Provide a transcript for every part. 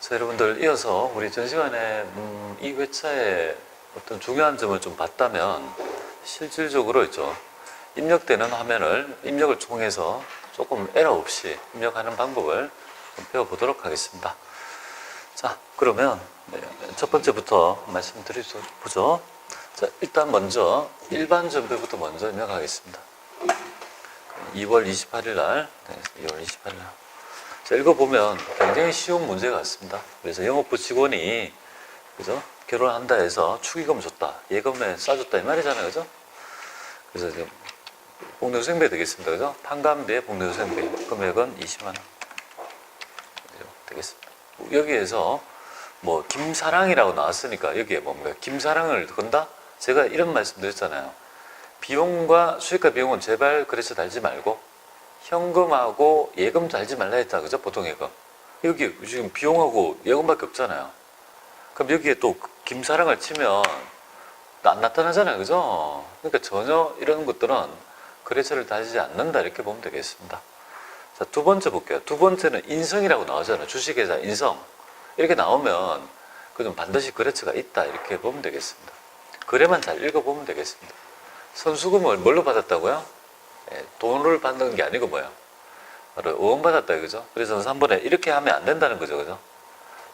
자, 여러분들 이어서 우리 전 시간에 음, 이 회차의 어떤 중요한 점을 좀 봤다면 실질적으로 있죠. 입력되는 화면을 입력을 통해서 조금 에러 없이 입력하는 방법을 좀 배워보도록 하겠습니다. 자, 그러면 네, 첫 번째부터 말씀드리죠. 자, 일단 먼저 일반 전배부터 먼저 입력하겠습니다. 2월 28일 날, 네, 2월 28일 날. 자, 읽어보면 굉장히 쉬운 문제 같습니다. 그래서 영업부 직원이, 그죠? 결혼한다 해서 축의금 줬다. 예금에 싸줬다. 이 말이잖아요. 그죠? 그래서 이제 복리후생비 되겠습니다. 그죠? 판관비에 복리후생비. 금액은 20만원. 되겠습니다. 여기에서 뭐, 김사랑이라고 나왔으니까 여기에 뭡니까? 김사랑을 건다? 제가 이런 말씀 드렸잖아요. 비용과 수익과 비용은 제발 그래서 달지 말고 현금하고 예금 달지 말라 했다. 그죠? 보통 예금. 여기 지금 비용하고 예금밖에 없잖아요. 그럼 여기에 또 김사랑을 치면 안 나타나잖아요. 그죠? 그러니까 전혀 이런 것들은 거래처를 다지지 않는다. 이렇게 보면 되겠습니다. 자, 두 번째 볼게요. 두 번째는 인성이라고 나오잖아요. 주식회사 인성. 이렇게 나오면 그좀 반드시 거래처가 있다. 이렇게 보면 되겠습니다. 거래만 잘 읽어보면 되겠습니다. 선수금을 뭘로 받았다고요? 예, 돈을 받는 게 아니고 뭐야? 바로 의원받았다 이거죠. 그래서 3번에 이렇게 하면 안 된다는 거죠. 그죠?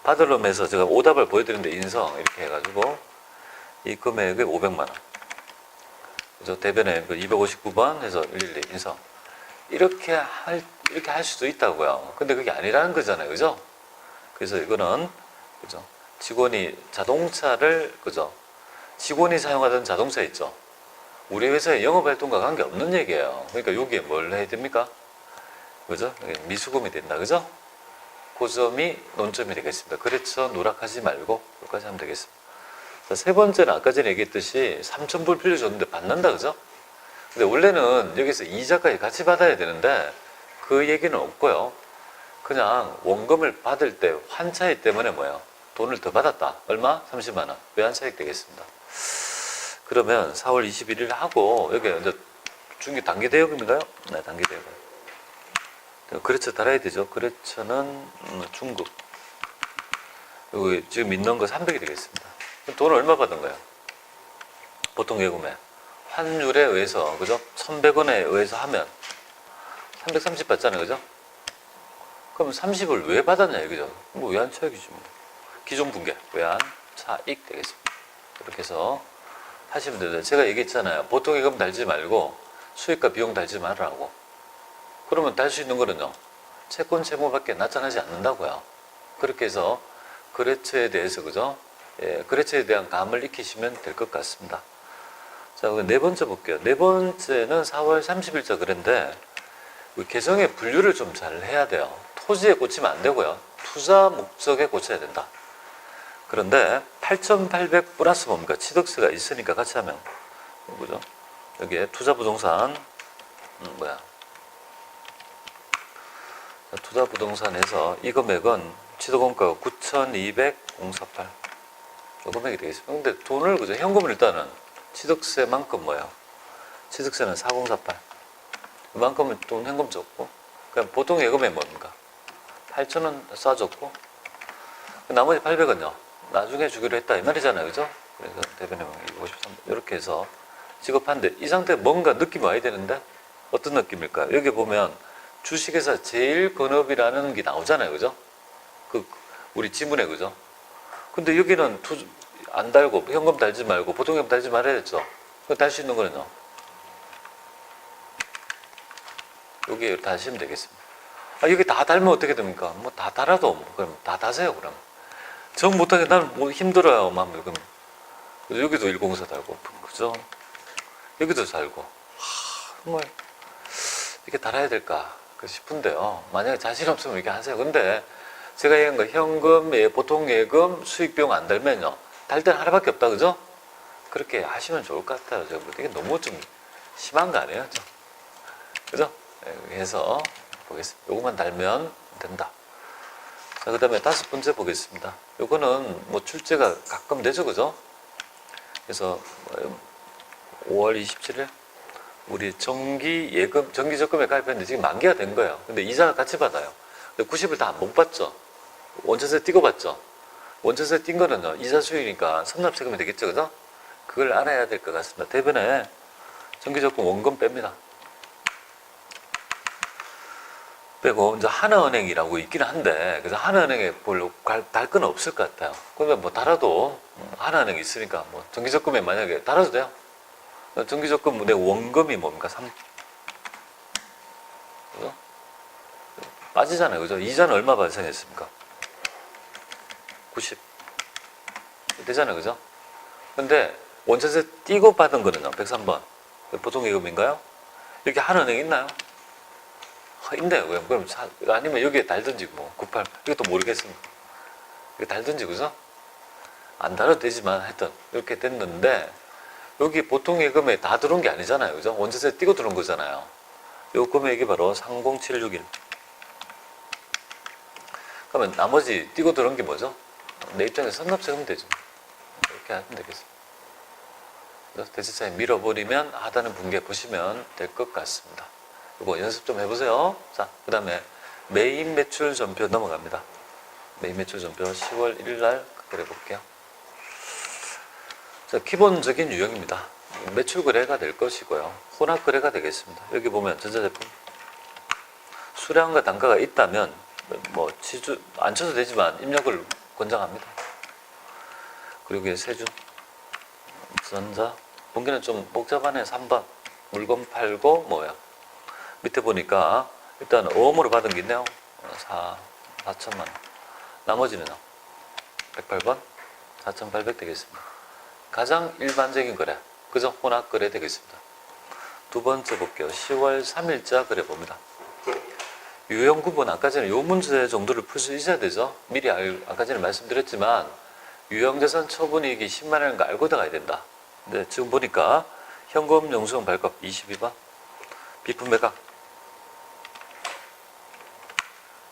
받을 놈에서 제가 오답을 보여드리는데 인성 이렇게 해가지고 이 금액이 500만 원. 그죠? 대변에 그 259번 해서 112 인성. 이렇게 할, 이렇게 할 수도 있다고요. 근데 그게 아니라는 거잖아요. 그죠? 그래서 이거는, 그죠? 직원이 자동차를, 그죠? 직원이 사용하던 자동차 있죠? 우리 회사의 영업활동과 관계없는 얘기예요. 그러니까 여기에 뭘 해야 됩니까? 그죠? 미수금이 된다. 그죠? 그 점이 논점이 되겠습니다. 그래서 누락하지 말고 여기까지 하면 되겠습니다. 자, 세 번째는 아까 전에 얘기했듯이 3,000불 빌려줬는데 받는다. 그죠? 근데 원래는 여기서 이자까지 같이 받아야 되는데 그 얘기는 없고요. 그냥 원금을 받을 때 환차익 때문에 뭐예요? 돈을 더 받았다. 얼마? 30만 원. 외환 차익 되겠습니다. 그러면 4월 21일 하고 여기 이제 중기 단기 대여금인가요? 네, 단기 대여금. 거래처 달아야 되죠. 거래처는 음, 중국. 여기 지금 있는 거 300이 되겠습니다. 돈을 얼마 받은 거예요? 보통 예금에. 환율에 의해서, 그죠? 1100원에 의해서 하면 330 받잖아요. 그죠? 그럼 30을 왜 받았냐, 그죠? 뭐 외환 차익이지 뭐. 기존 분계, 외환 차익 되겠습니다. 이렇게 해서 하시면 돼요. 제가 얘기했잖아요. 보통 예금 달지 말고 수익과 비용 달지 말라고. 그러면 달 수 있는 거는요. 채권 채무밖에 나타나지 않는다고요. 그렇게 해서 거래처에 대해서 그죠? 예, 거래처에 대한 감을 익히시면 될 것 같습니다. 자, 그네 번째 볼게요. 네 번째는 4월 30일자 그런데 개성의 분류를 좀 잘 해야 돼요. 토지에 꽂히면 안 되고요. 투자 목적에 꽂혀야 된다. 그런데 8,800 플러스 뭡니까? 취득세가 있으니까 같이 하면 뭐죠? 여기에 투자 부동산 음, 뭐야? 투자 부동산에서 이 금액은 취득원가가 9,200,048. 이 금액이 되겠습니다. 근데 돈을 그죠? 현금을 일단은 취득세만큼 뭐예요? 취득세는 4048. 이만큼은 돈 현금 줬고, 그냥 보통 예금에 뭡니까? 8,000원 싸줬고, 나머지 800원요. 나중에 주기로 했다. 이 말이잖아요. 그죠? 그래서 대변인 53. 이렇게 해서 지급한데 이 상태에 뭔가 느낌이 와야 되는데 어떤 느낌일까요? 여기 보면 주식회사 제일 건업이라는 게 나오잖아요. 그죠? 그, 우리 지문에 그죠? 근데 여기는 투, 안 달고 현금 달지 말고 보통 현금 달지 말아야 됐죠. 달수 있는 거는요. 여기 다시면 되겠습니다. 아, 여기 다 달면 어떻게 됩니까? 뭐 다 달아도 뭐 그럼 다 다세요 그럼. 정 못하게 나는 뭐 힘들어요 마음 그럼. 여기도 104 달고 그죠? 여기도 달고 하, 정말 이렇게 달아야 될까 싶은데요. 만약에 자신 없으면 이렇게 하세요. 근데 제가 얘기한 거 현금, 예, 보통 예금, 수익 비용 안 달면요. 달 때는 하나밖에 없다 그죠? 그렇게 하시면 좋을 것 같아요. 저 이게 너무 좀 심한 거 아니에요? 좀. 그죠? 예, 해서 보겠습니다. 요것만 달면 된다. 자, 그 다음에 다섯 번째 보겠습니다. 요거는 뭐 출제가 가끔 되죠, 그죠? 그래서 5월 27일 우리 정기 예금, 정기 적금에 가입했는데 지금 만기가 된 거예요. 근데 이자가 같이 받아요. 근데 90을 다 못 받죠. 원천세 띄고 봤죠? 원천세 띈 거는요, 이자 수익이니까 선납세금이 되겠죠, 그죠? 그걸 알아야 될 것 같습니다. 대변에 정기 적금 원금 뺍니다. 빼고 이제 하나은행이라고 있기는 한데 그래서 하나은행에 별로 달건 없을 것 같아요. 그러면 뭐 달아도 하나은행 있으니까 뭐 정기적금에 만약에 달아도 돼요. 정기적금 내 원금이 뭡니까? 3 그죠? 빠지잖아요. 그죠? 이자는 얼마 발생했습니까? 90 되잖아요. 그죠? 근데 원천세 띄고 받은 거는요. 103번. 보통 예금인가요? 이렇게 하나은행 있나요? 아, 있네요. 그럼, 사- 아니면 여기에 달든지 뭐 98. 이것도 모르겠습니다. 달든지 그죠? 안 달아도 되지만 하여튼 이렇게 됐는데 여기 보통 예금에 다 들어온 게 아니잖아요. 그죠? 원천세 띄고 들어온 거잖아요. 요 금액이 바로 30761. 그러면 나머지 띄고 들어온 게 뭐죠? 내 입장에서 선납세금 되죠. 이렇게 하면 되겠습니다. 대체차에 밀어버리면 하단의 분계 보시면 될 것 같습니다. 이거 연습 좀 해보세요. 자, 그 다음에 메인 매출 전표 넘어갑니다. 메인 매출 전표 10월 1일 날 그려볼게요. 자, 기본적인 유형입니다. 매출 거래가 될 것이고요. 혼합 거래가 되겠습니다. 여기 보면 전자제품 수량과 단가가 있다면 뭐 지주 안 쳐도 되지만 입력을 권장합니다. 그리고 세주 전자 분기는 좀 복잡하네 3번 물건 팔고 뭐야 밑에 보니까 일단 어음으로 받은 게 있네요. 4, 4천만. 원 나머지는요? 108번? 4,800 되겠습니다. 가장 일반적인 거래. 그죠? 혼합 거래 되겠습니다. 두 번째 볼게요. 10월 3일자 그래 봅니다. 유형 구분 아까 전에 요 문제 정도를 풀 수 있어야 되죠? 미리 알, 아까 전에 말씀드렸지만 유형자산 처분이익이 10만 원인 거 알고 들어가야 된다. 근데 지금 보니까 현금 영수증 발급 22번. 비품 매각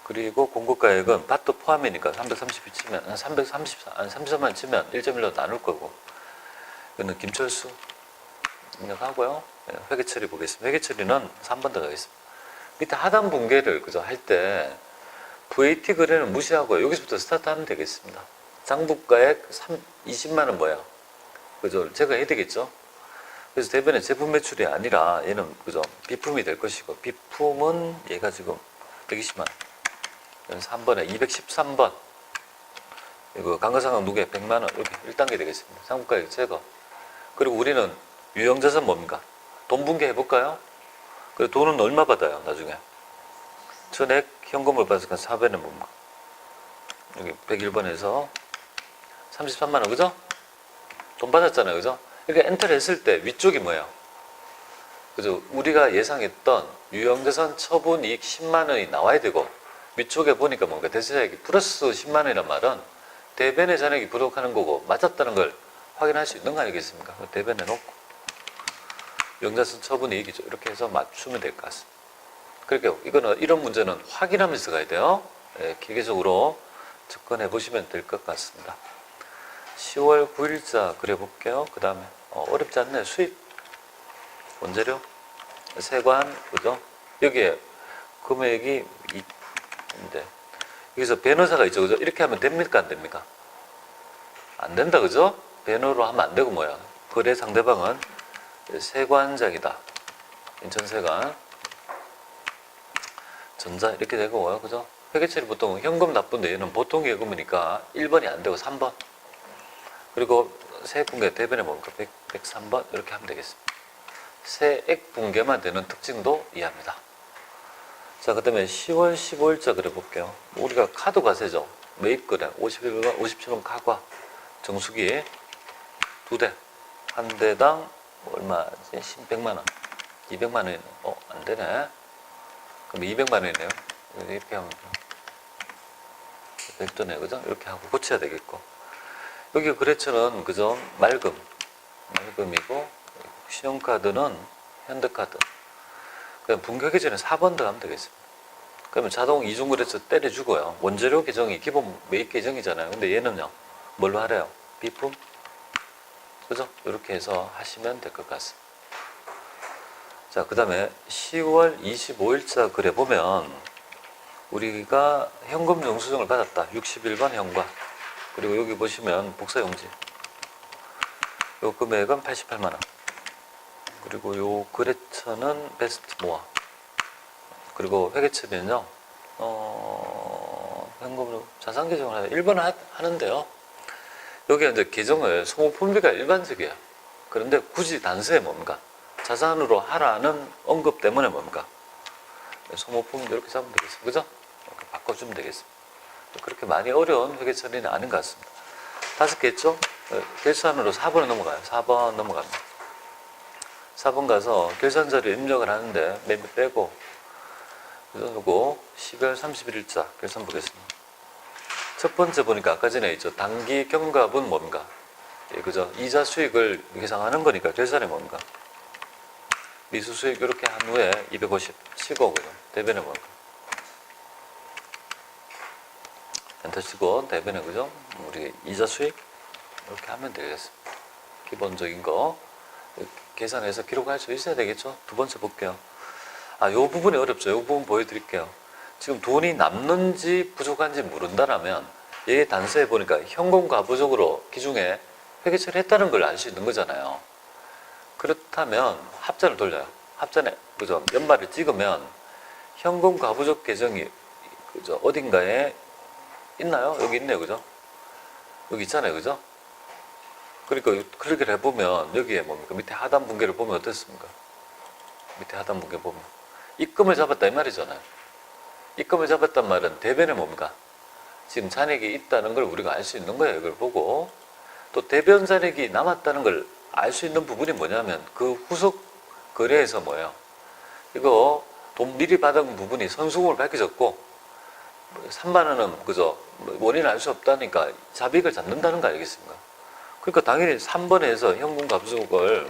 그리고 공급가액은 밭도 포함이니까 330이 치면 한 334, 한 33만 치면 1.1로 나눌 거고 이거는 김철수 입력하고요 네, 회계 처리 보겠습니다 회계 처리는 3번 들어가겠습니다 밑에 하단 분계를 그저 할 때 VAT 거래는 무시하고 여기서부터 스타트하면 되겠습니다 장부가액 3, 20만 원 뭐야 그죠? 제가 해야 되겠죠? 그래서 대변에 제품 매출이 아니라 얘는 그죠? 비품이 될 것이고 비품은 얘가 지금 120만 원. 그래서 3번에 213번. 이거 강가상각 누계 100만 원 이렇게 1단계 되겠습니다. 상품가액 제거. 그리고 우리는 유형자산 뭡니까? 돈 분계 해볼까요? 그리고 돈은 얼마 받아요 나중에? 전액 현금을 받으니까 4배는 뭡니까? 여기 101번에서 33만 원 그죠? 돈 받았잖아요. 그죠? 그러니까 엔터를 했을 때 위쪽이 뭐예요? 그죠? 우리가 예상했던 유형자산 처분 이익 10만 원이 나와야 되고 위쪽에 보니까 뭔가 대세자액이 플러스 10만 원이란 말은 대변의 잔액이 부족하는 거고 맞았다는 걸 확인할 수 있는 거 아니겠습니까? 대변해 놓고 유형자산 처분 이익이죠. 이렇게 해서 맞추면 될 것 같습니다. 그러니까 이거는 이런 문제는 확인하면서 가야 돼요. 예, 기계적으로 접근해 보시면 될 것 같습니다. 10월 9일자 그려볼게요. 그 다음에 어, 렵지 않네. 수입, 원재료, 세관, 그죠? 여기에 금액이 인데 여기서 배너사가 있죠, 그죠? 이렇게 하면 됩니까, 안 됩니까? 안 된다, 그죠? 배너로 하면 안 되고 뭐야? 거래 상대방은 세관장이다. 인천세관. 전자 이렇게 되고 뭐야, 그죠? 회계처리 보통 현금 납부인데 얘는 보통 예금이니까 1번이 안 되고 3번. 그리고 세액 붕괴 대변에 뭡니까? 100, 103번 이렇게 하면 되겠습니다. 세액 붕괴만 되는 특징도 이해합니다. 자, 그 다음에 10월 15일자 그려볼게요. 우리가 카드 과세죠. 매입 거래 51번, 57번 카과 정수기 두 대. 한 대당 얼마지? 100만 원. 200만 원. 어, 안 되네. 그럼 200만 원이네요. 이렇게 하면 100도네. 그죠? 이렇게 하고 고쳐야 되겠고. 여기 거래처는 그죠 맑음 맑음이고 신용카드는 현대카드 그럼 분교 계좌는 4번 더 하면 되겠습니다 그러면 자동 이중거래처 때려주고요 원재료 계정이 기본 매입 계정이잖아요 근데 얘는요 뭘로 하래요 비품 그죠 이렇게 해서 하시면 될 것 같습니다 자 그 다음에 10월 25일자 그래 보면 우리가 현금 영수증을 받았다. 61번 현과. 그리고 여기 보시면 복사용지. 요 금액은 88만 원. 그리고 요 거래처는 베스트 모아. 그리고 회계처는요. 어, 현금으로 자산 계정을 하는 1번을 하, 하는데요. 여기 이제 계정을 소모품비가 일반적이에요. 그런데 굳이 단서에 뭡니까? 자산으로 하라는 언급 때문에 뭡니까? 소모품 이렇게 잡으면 되겠습니다. 그죠? 이렇게 바꿔주면 되겠습니다. 그렇게 많이 어려운 회계 처리는 아닌 것 같습니다. 다섯 개 있죠? 어, 결산으로 4번에 넘어가요. 4번 넘어갑니다. 4번 가서 결산 자료 입력을 하는데 매매 빼고 그리고 12월 31일자 결산 보겠습니다. 첫 번째 보니까 아까 전에 있죠. 단기 경과분 뭡니까? 예, 그죠? 이자 수익을 계상하는 거니까 결산이 뭡니까? 미수 수익 이렇게 한 후에 250 치고 그죠? 대변에 뭡니까? 엔터 치고 대변에 그죠? 우리 이자 수익 이렇게 하면 되겠습니다. 기본적인 거 계산해서 기록할 수 있어야 되겠죠? 두 번째 볼게요. 아, 요 부분이 어렵죠. 요 부분 보여드릴게요. 지금 돈이 남는지 부족한지 모른다라면 얘 단서에 보니까 현금 가부적으로 기중에 회계처리 했다는 걸 알 수 있는 거잖아요. 그렇다면 합자를 돌려요. 합자에 그죠? 연말을 찍으면 현금 가부적 계정이 그죠? 어딘가에 있나요? 여기 있네요. 그죠? 여기 있잖아요. 그죠? 그러니까 그렇게 해보면 여기에 뭡니까? 밑에 하단 분계를 보면 어떻습니까? 밑에 하단 분계 보면 입금을 잡았다 이 말이잖아요. 입금을 잡았단 말은 대변에 뭡니까? 지금 잔액이 있다는 걸 우리가 알 수 있는 거예요. 이걸 보고 또 대변 잔액이 남았다는 걸 알 수 있는 부분이 뭐냐면 그 후속 거래에서 뭐예요? 이거 돈 미리 받은 부분이 선수금을 밝혀졌고 3만 원은 그죠 원인을 알 수 없다니까 잡익을 잡는다는 거 알겠습니까? 그러니까 당연히 3번에서 현금 갑수금을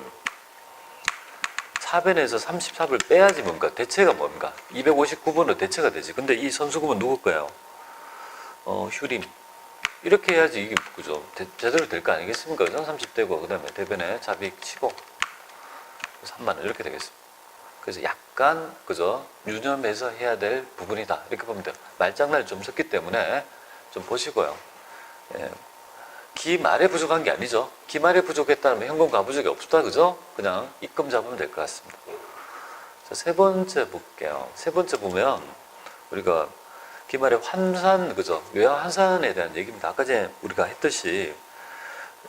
4번에서 34를 빼야지 뭡니까? 대체가 뭡니까? 259번으로 대체가 되지. 근데 이 선수금은 누구 거예요? 어, 휴림. 이렇게 해야지 이게 그죠? 대- 제대로 될 거 아니겠습니까? 그죠? 30대고 그 다음에 대변에 잡익 치고 3만 원 이렇게 되겠습니다. 그래서 약간 그죠? 유념해서 해야 될 부분이다. 이렇게 보면 돼요. 말장난을 좀 섞기 때문에 좀 보시고요. 예. 기말에 부족한 게 아니죠. 기말에 부족했다면 현금 가부족이 없다, 그죠? 그냥 입금 잡으면 될 것 같습니다. 자, 세 번째 볼게요. 세 번째 보면 우리가 기말에 환산, 그죠? 외화 환산에 대한 얘기입니다. 아까 전에 우리가 했듯이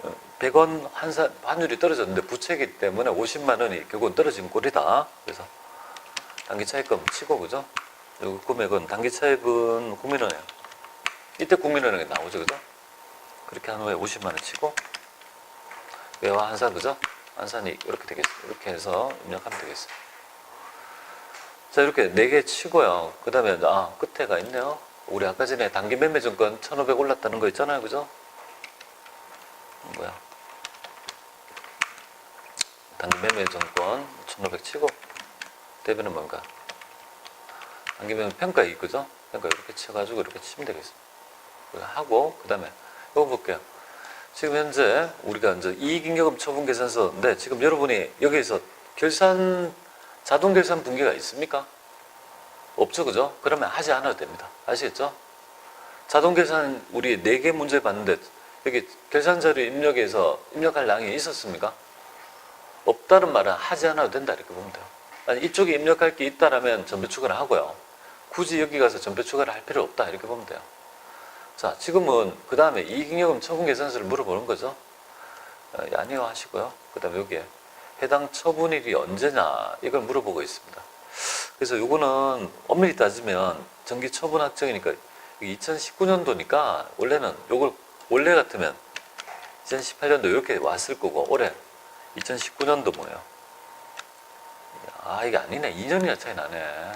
어, 100원 환산, 환율이 떨어졌는데 부채기 때문에 50만 원이 결국은 떨어진 꼴이다. 그래서 단기 차입금 치고, 그죠? 그리고 금액은 단기 차입은 국민은행. 이때 국민은행에 나오죠, 그죠? 그렇게 한 후에 50만 원 치고 외화 한산 그죠? 한산이 이렇게 되겠습니다. 이렇게 해서 입력하면 되겠습니다. 자 이렇게 네개 치고요. 그 다음에 아 끝에가 있네요. 우리 아까 전에 단기 매매 증권 1,500 올랐다는 거 있잖아요, 그죠? 뭐야? 단기 매매 증권 1,500 치고 대변은 뭔가? 단기 매매 평가이익 그죠? 평가 이렇게 쳐가지고 이렇게 치면 되겠습니다. 하고 그 다음에 이거 볼게요. 지금 현재 우리가 이제 이익잉여금 처분 계산서인데 지금 여러분이 여기에서 결산 자동 결산 분기가 있습니까? 없죠, 그죠? 그러면 하지 않아도 됩니다. 아시겠죠? 자동 결산 우리 네 개 문제 봤는데 여기 결산 자료 입력해서 입력할 낭이 있었습니까? 없다는 말은 하지 않아도 된다 이렇게 보면 돼요. 아니 이쪽에 입력할 게 있다라면 전배 추가를 하고요. 굳이 여기 가서 전배 추가를 할 필요 없다 이렇게 보면 돼요. 자, 지금은 그 다음에 이익잉여금 처분 계산서를 물어보는 거죠. 어, 아니요 하시고요. 그 다음에 여기에 해당 처분일이 언제냐 이걸 물어보고 있습니다. 그래서 요거는 엄밀히 따지면 정기 처분 확정이니까 2019년도니까 원래는 요걸 원래 같으면 2018년도 이렇게 왔을 거고 올해 2019년도 뭐예요? 아 이게 아니네 2년이나 차이 나네.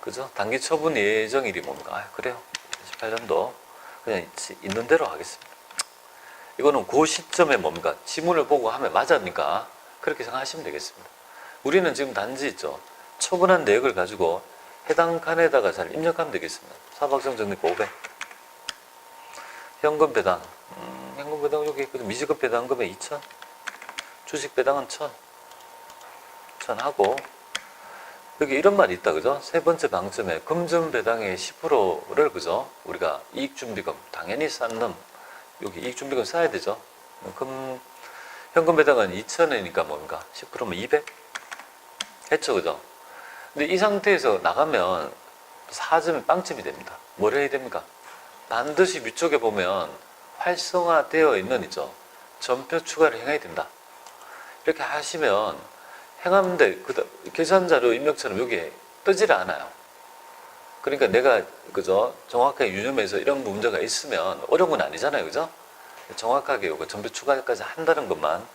그죠? 단기 처분 예정일이 뭡니까? 아, 그래요. 2018년도 그냥 있- 있는 대로 하겠습니다. 이거는 그 시점에 뭡니까? 지문을 보고 하면 맞았니까 그렇게 생각하시면 되겠습니다. 우리는 지금 단지 있죠. 처분한 내역을 가지고 해당 칸에다가 잘 입력하면 되겠습니다. 사박정 적립 500. 현금 배당. 음, 현금 배당 여기 있거든. 미지급 배당금에 2천. 주식 배당은 1,000. 1,000 하고 여기 이런 말이 있다, 그죠? 세 번째 방점에 금전 배당의 10%를 그죠? 우리가 이익 준비금 당연히 쌓는 여기 이익 준비금 쌓아야 되죠. 금 현금 배당은 2천원이니까 뭔가 10%면 200 했죠, 그죠? 근데 이 상태에서 나가면 4점이 빵점이 됩니다. 뭘 해야 됩니까? 반드시 위쪽에 보면 활성화되어 있는 이죠. 전표 추가를 행해야 된다. 이렇게 하시면 행하는데 그 계산 자료 입력처럼 여기에 뜨질 않아요. 그러니까 내가 그죠 정확하게 유념해서 이런 문제가 있으면 어려운 건 아니잖아요, 그죠? 정확하게 이거 전표 추가까지 한다는 것만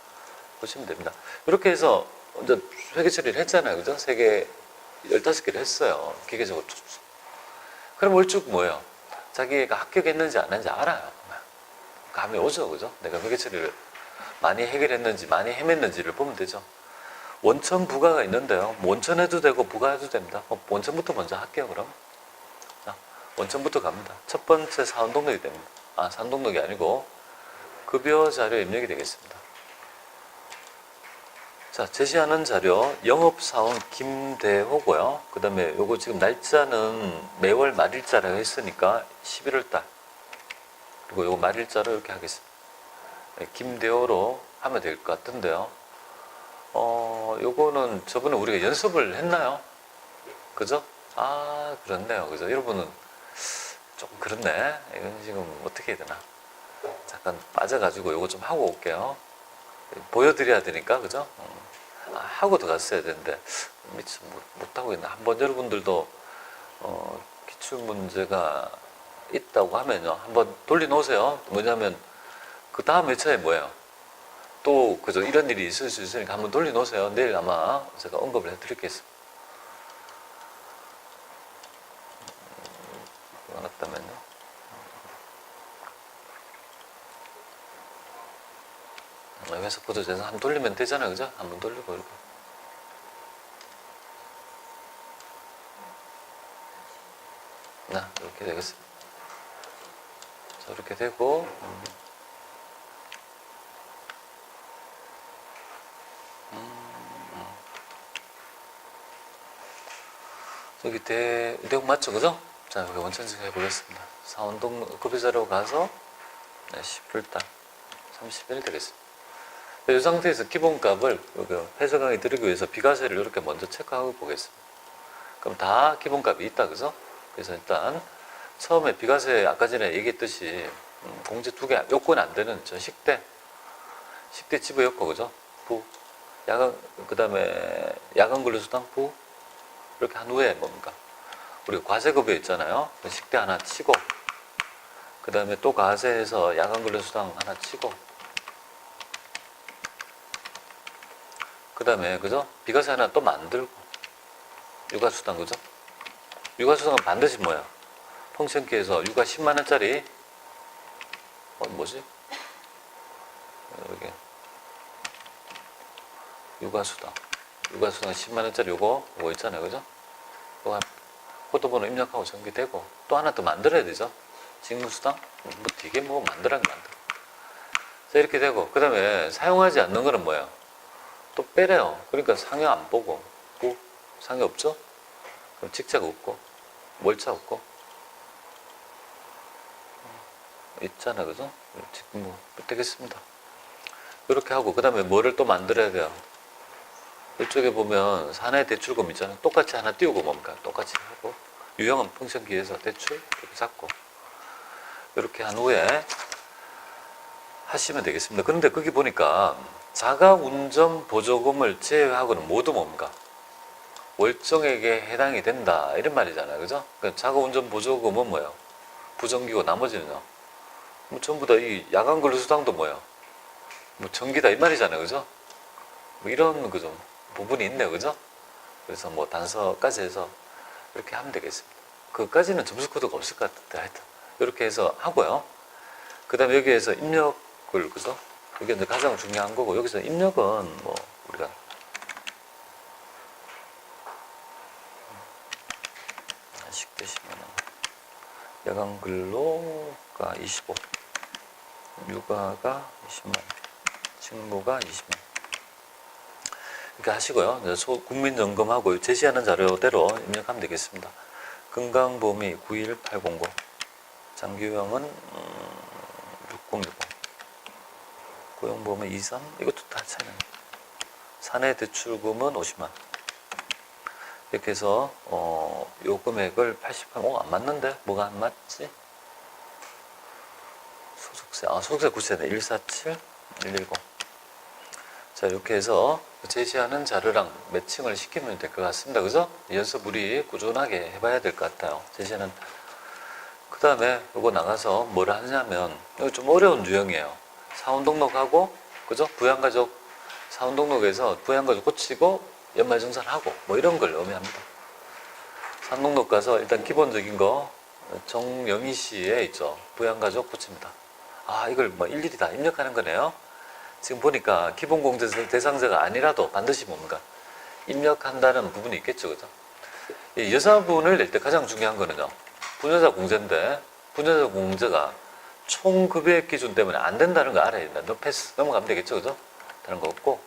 보시면 됩니다. 이렇게 해서 이제 회계 처리를 했잖아요, 그죠? 세 개, 열다섯 개를 했어요. 기계적으로. 그럼 얼쭉 뭐예요? 자기가 합격했는지 안 했는지 알아요. 감이 오죠, 그죠? 내가 회계 처리를 많이 해결했는지 많이 헤맸는지를 보면 되죠. 원천 부가가 있는데요. 원천 해도 되고 부가 해도 됩니다. 어, 원천부터 먼저 할게요, 그럼. 자, 원천부터 갑니다. 첫 번째 사원동력이 됩니다. 아, 사원동력이 아니고 급여 자료 입력이 되겠습니다. 자, 제시하는 자료 영업사원 김대호고요. 그 다음에 요거 지금 날짜는 매월 말일자라고 했으니까 11월 달. 그리고 요거 말일자로 이렇게 하겠습니다. 네, 김대호로 하면 될 것 같은데요. 어, 요거는 저번에 우리가 연습을 했나요? 그죠? 아, 그렇네요. 그죠? 여러분은 조금 그렇네. 이건 지금 어떻게 해야 되나? 잠깐 빠져가지고 요거 좀 하고 올게요. 보여드려야 되니까, 그죠? 음. 아, 하고 들어갔어야 되는데, 미처 못, 못하고 있나. 한번 여러분들도, 어, 기출문제가 있다고 하면요. 한번 돌려놓으세요. 뭐냐면, 그 다음 회차에 뭐예요? 또, 그죠? 이런 일이 있을 수 있으니까 한번 돌려놓으세요. 내일 아마 제가 언급을 해드리겠습니다. 음, 알았다면요. 회사 보도제에서 한번 돌리면 되잖아요, 그죠? 한번 돌리고 이렇게. 나 이렇게 되겠습니다. 자, 이렇게 되고 여기 대 내용 맞죠, 그죠? 자, 여기 원천식 해보겠습니다. 사원동 급여자로 가서 네, 10일달 30일 되겠습니다. 이 상태에서 기본값을 여기 회사 강의 들기 위해서 비과세를 이렇게 먼저 체크하고 보겠습니다. 그럼 다 기본값이 있다, 그죠? 그래서 일단 처음에 비과세 아까 전에 얘기했듯이 음, 공제 두 개 요건 안 되는 저 식대 식대 집어였고 그죠? 부 야간 그 다음에 야간 근로수당 부 이렇게 한 후에 뭡니까? 우리가 과세급여 있잖아요. 그 식대 하나 치고 그 다음에 또 과세해서 야간 근로수당 하나 치고 그 다음에 그죠? 비과세 하나 또 만들고 육아수당 그죠? 육아수당은 반드시 뭐야? 펑션키에서 육아 10만 원짜리 어 뭐지? 여기 육아수당 육아수당 10만 원짜리 요거 요거 있잖아요 그죠? 요거 포토번호 입력하고 전개되고 또 하나 또 만들어야 되죠? 직무수당 뭐 되게 뭐 만들어야 만들어 자 이렇게 되고 그 다음에 사용하지 않는 거는 뭐예요? 또 빼래요. 그러니까 상여 안 보고, 뭐, 상여 없죠? 그럼 직책 없고, 월차 없고, 어, 있잖아, 그죠? 지금 뭐, 되겠습니다. 이렇게 하고, 그 다음에 뭐를 또 만들어야 돼요? 이쪽에 보면 사내 대출금 있잖아요. 똑같이 하나 띄우고 뭡니까? 똑같이 하고, 유형은 펑션기에서 대출 이렇게 잡고, 이렇게 한 후에 하시면 되겠습니다. 그런데 거기 보니까 자가 운전 보조금을 제외하고는 모두 뭡니까? 월정액에 해당이 된다 이런 말이잖아요, 그죠? 그러니까 자가 운전 보조금은 뭐예요? 부정기고 나머지는요. 뭐 전부 다 이 야간 근로 수당도 뭐예요? 뭐 전기다 이 말이잖아요, 그죠? 뭐 이런 그죠 부분이 있네요, 그죠? 그래서 뭐 단서까지 해서 이렇게 하면 되겠습니다. 그까지는 점수 코드가 없을 것 같은데 하여튼 이렇게 해서 하고요. 그 다음에 여기에서 입력을 그죠? 이게 이제 가장 중요한 거고 여기서 입력은 뭐 우리가 식대시면 야간 근로가 25 육아가 20만 직무가 20만 이렇게 하시고요. 이제 소- 국민연금하고 제시하는 자료대로 입력하면 되겠습니다. 건강보험이 91809, 장기요양은 음, 6060, 고용보험은 23, 이것도 다 차이나요. 사내 대출금은 50만. 이렇게 해서 어, 요 금액을 88, 어, 안 맞는데? 뭐가 안 맞지? 소속세, 아, 소속세 구세네. 147, 110. 자, 이렇게 해서 제시하는 자료랑 매칭을 시키면 될 것 같습니다. 그죠? 연습 우리 꾸준하게 해봐야 될 것 같아요. 제시하는. 그 다음에 이거 나가서 뭘 하냐면, 이거 좀 어려운 유형이에요. 사원 등록하고, 그죠? 부양가족 사원 등록에서 부양가족 고치고 연말정산하고, 뭐 이런 걸 의미합니다. 사원 등록 가서 일단 기본적인 거, 정영희 씨에 있죠. 부양가족 고칩니다. 아, 이걸 뭐 일일이 다 입력하는 거네요. 지금 보니까 기본 공제 대상자가 아니라도 반드시 뭔가 입력한다는 부분이 있겠죠, 그죠? 이 여자분을 낼 때 가장 중요한 거는요, 분여자 공제인데, 분여자 공제가 총 급여액 기준 때문에 안 된다는 거 알아야 된다. 너 패스 넘어가면 되겠죠, 그죠? 다른 거 없고,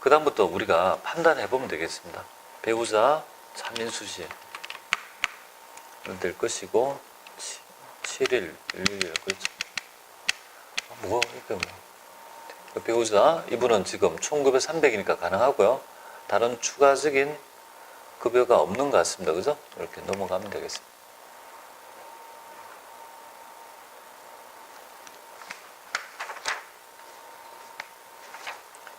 그다음부터 우리가 판단해 보면 되겠습니다. 배우자 차민수 씨. 될 것이고, 7일, 1일, 그렇죠. 아, 뭐가, 이게 뭐. 그 배우자 이분은 지금 총급여 300이니까 가능하고요. 다른 추가적인 급여가 없는 것 같습니다. 그죠? 이렇게 넘어가면 되겠습니다.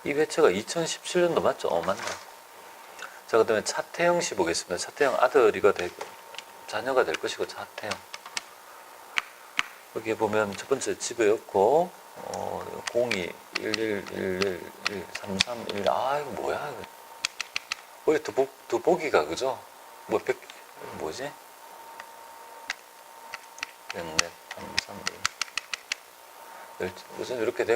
이 회차가 2017년도 맞죠? 어, 맞네. 자, 그 다음에 차태영 씨 보겠습니다. 차태영 아들이가 될, 자녀가 될 것이고, 차태영. 여기 보면 첫 번째 집에였고, 어, 02 1111 1331 아 이거 뭐야 이거 우리 두, 두 보기가 그죠? 뭐 백, 뭐지? 넷, 삼, 삼, 일. 열- 무슨 이렇게 되고